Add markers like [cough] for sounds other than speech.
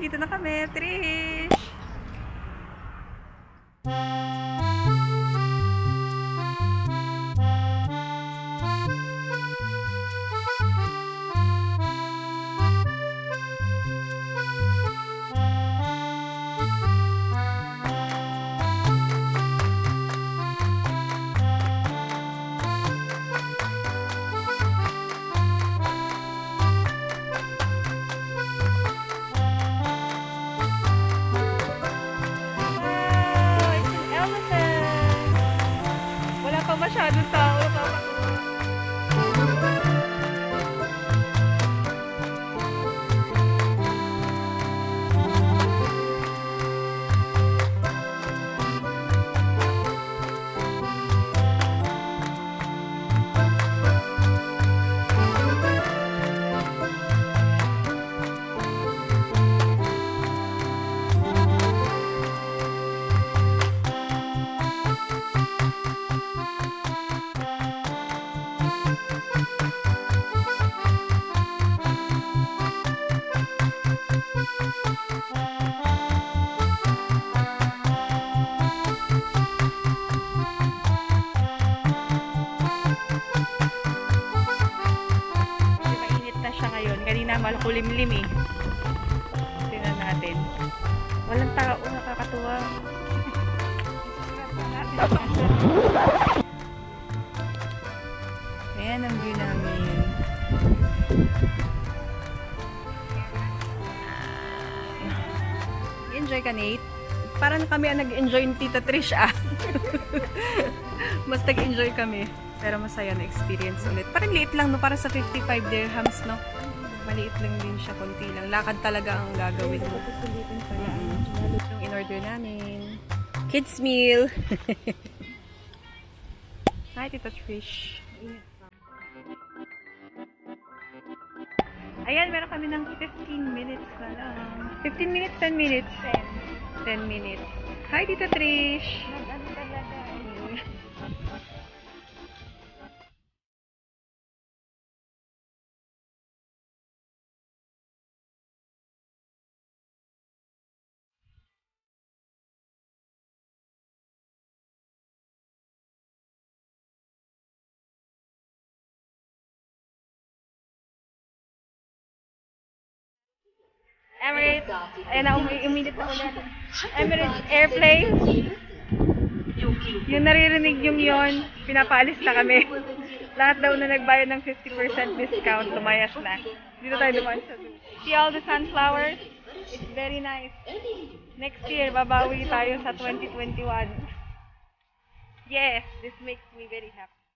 dito na kami. Trish! 啥点就倒了 Kanina malakulimlim eh. Tingnan natin. Walang tao, nakakatuwa. [laughs] Ayan ang view namin. Enjoy ka, Nate? Parang kami ang nag-enjoy ni Tita Trish ah. [laughs] Mas nag-enjoy kami. Pero masaya na experience ulit. Parang liit lang, no? Para sa 55 dirhams, no? Maliit lang din siya, konti lang. Lakad talaga ang gagawin mo. Yung in-order namin. Kids meal. [laughs] Hi, Tita Trish. Ayan, meron kami ng 15 minutes na lang. 15 minutes, 10 minutes? 10. 10 minutes. Hi, Tita Trish. Emirates. Ayan na, umi umilit na ulit. Emirates Airplane. Yung naririnig yung yon, pinapaalis na kami. Lahat daw na nagbayad ng 50% discount, lumayas na. Dito tayo dumaan sa. See all the sunflowers? It's very nice. Next year, babawi tayo sa 2021. Yes, this makes me very happy.